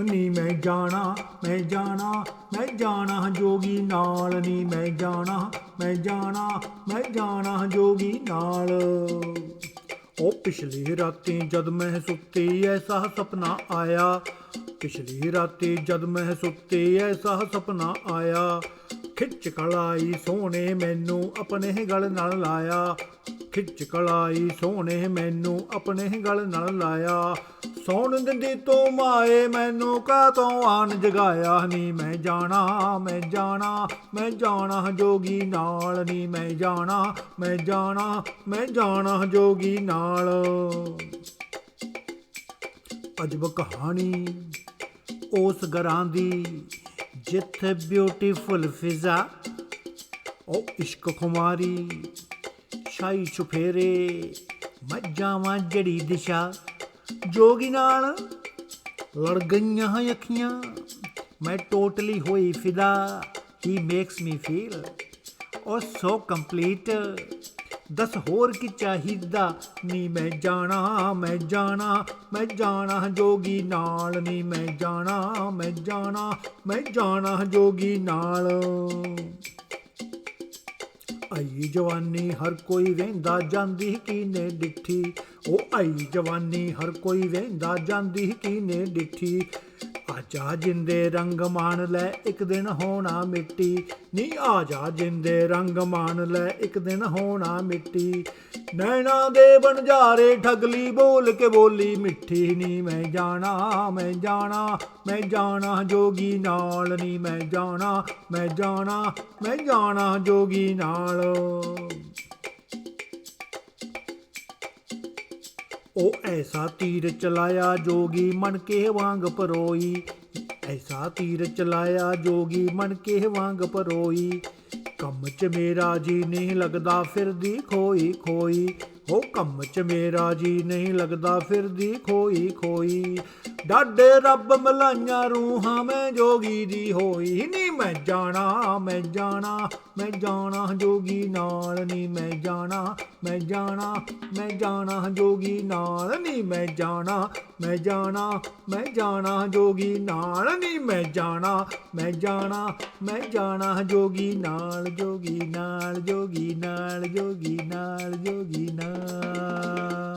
ਨੀ ਮੈਂ ਜਾਣਾ ਮੈਂ ਜਾਣਾ ਮੈਂ ਜਾਣਾ ਜੋਗੀ ਨਾਲ ਨੀ ਮੈਂ ਜਾਣਾ ਮੈਂ ਜਾਣਾ ਮੈਂ ਜਾਣਾ ਜੋਗੀ ਨਾਲ। ਉਹ ਪਿਛਲੀ ਰਾਤੀ ਜਦ ਮੈਂ ਸੁੱਤੀ, ਐਸਾ ਸੁਪਨਾ ਆਇਆ। ਪਿਛਲੀ ਰਾਤੀ ਜਦ ਮੈਂ ਸੁੱਤੀ, ਐਸਾ ਸੁਪਨਾ ਆਇਆ। ਖਿੱਚ ਕਲਾਈ ਸੋਹਣੇ ਮੈਨੂੰ ਆਪਣੇ ਗਲ ਨਾਲ ਲਾਇਆ। ਖਿੱਚ ਕਲਾਈ, ਸੋਹਣੇ ਮੈਨੂੰ ਆਪਣੇ ਗਲ ਨਾਲ ਲਾਇਆ। ਸੌਣ ਦਿੰਦੀ ਤੂੰ ਮਾਏ, ਮੈਨੂੰ ਕਾਤੋਂ ਆਨ ਜਗਾਇਆ? ਨੀ ਮੈਂ ਜਾਣਾ ਮੈਂ ਜਾਣਾ ਮੈਂ ਜਾਣਾ ਜੋਗੀ ਨਾਲ। ਨੀ ਮੈਂ ਜਾਣਾ ਮੈਂ ਜਾਣਾ ਮੈਂ ਜਾਣਾ ਜੋਗੀ ਨਾਲ। ਅਜਬ ਕਹਾਣੀ, ਉਸ ਘਰਾਂ ਦੀ, ਜਿੱਥੇ ਬਿਊਟੀਫੁਲ ਫਿਜ਼ਾ, ਉਹ ਇਸ਼ਕ ਖੁਮਾਰੀ। ਸ਼ਾਹੀ ਚੁਫੇਰੇ ਮੱਜਾਵਾਂ ਜੜੀ ਦਿਸ਼ਾ, ਜੋਗੀ ਨਾਲ ਲੜ ਗਈਆਂ ਅੱਖੀਆਂ। ਮੈਂ ਟੋਟਲੀ ਹੋਈ ਫਿਦਾ ਹੀ ਮੇਕਸ ਮੀ ਫੀਲ ਉਹ ਸੋ ਕੰਪਲੀਟ ਦਸ ਹੋਰ ਕੀ ਚਾਹੀਦਾ? ਨੀ ਮੈਂ ਜਾਣਾ ਮੈਂ ਜਾਣਾ ਮੈਂ ਜਾਣਾ ਜੋਗੀ ਨਾਲ। ਨੀ ਮੈਂ ਜਾਣਾ ਮੈਂ ਜਾਣਾ ਮੈਂ ਜਾਣਾ ਜੋਗੀ ਨਾਲ। ਜਵਾਨੀ ਹਰ ਕੋਈ ਵੇਂਦਾ ਜਾਂਦੀ ਕੀਨੇ ਡਿੱਠੀ। ਉਹ ਆਈ ਜਵਾਨੀ ਹਰ ਕੋਈ ਵੇਂਦਾ ਜਾਂਦੀ ਕੀਨੇ ਡਿੱਠੀ। ਆਜਾ ਜਿੰਦੇ ਰੰਗ ਮਾਣ ਲੈ, ਇੱਕ ਦਿਨ ਹੋਣਾ ਮਿੱਟੀ। ਨੀ ਆਜਾ ਜਿੰਦੇ ਰੰਗ ਮਾਣ ਲੈ, ਇੱਕ ਦਿਨ ਹੋਣਾ ਮਿੱਟੀ। ਨੈਣਾ ਦੇ ਬਣਜਾਰੇ ਠਗਲੀ ਬੋਲ ਕੇ ਬੋਲੀ, ਮਿੱਠੀ ਨੀ ਮੈਂ ਜਾਣਾ ਮੈਂ ਜਾਣਾ ਮੈਂ ਜਾਣਾ ਜੋਗੀ ਨਾਲ ਨੀ ਮੈਂ ਜਾਣਾ ਮੈਂ ਜਾਣਾ ਮੈਂ ਜਾਣਾ ਜੋਗੀ ਨਾਲ। ਉਹ ਐਸਾ ਤੀਰ ਚਲਾਇਆ ਜੋਗੀ ਮਨ ਕੇ ਵਾਂਗ ਪਰੋਈ। ਐਸਾ ਤੀਰ ਚਲਾਇਆ ਜੋਗੀ ਮਨ ਕੇ ਵਾਂਗ ਪਰੋਈ। ਕੰਮ ਚ ਮੇਰਾ ਜੀ ਨਹੀਂ ਲੱਗਦਾ, ਫਿਰਦੀ ਖੋਈ ਖੋਈ। ਹੋ ਕੰਮ ਚ ਮੇਰਾ ਜੀ ਨਹੀਂ ਲੱਗਦਾ, ਫਿਰਦੀ ਖੋਈ ਖੋਈ। ਡਾਡੇ ਰੱਬ ਮਲਾਈਆਂ ਰੂਹਾਂ ਮੈਂ ਜੋਗੀ ਦੀ ਹੋਈ। ਨੀ ਮੈਂ ਜਾਣਾ ਮੈਂ ਜਾਣਾ ਮੈਂ ਜਾਣਾ ਜੋਗੀ ਨਾਲ। ਨੀ ਮੈਂ ਜਾਣਾ ਮੈਂ ਜਾਣਾ ਮੈਂ ਜਾਣਾ ਜੋਗੀ ਨਾਲ। ਨੀ ਮੈਂ ਜਾਣਾ ਮੈਂ ਜਾਣਾ ਮੈਂ ਜਾਣਾ ਜੋਗੀ ਨਾਲ। ਨੀ ਮੈਂ ਜਾਣਾ ਮੈਂ ਜਾਣਾ ਮੈਂ ਜਾਣਾ ਜੋਗੀ ਨਾਲ ਜੋਗੀ ਨਾਲ ਜੋਗੀ ਨਾਲ ਜੋਗੀ ਨਾਲ ਜੋਗੀ ਨਾਲ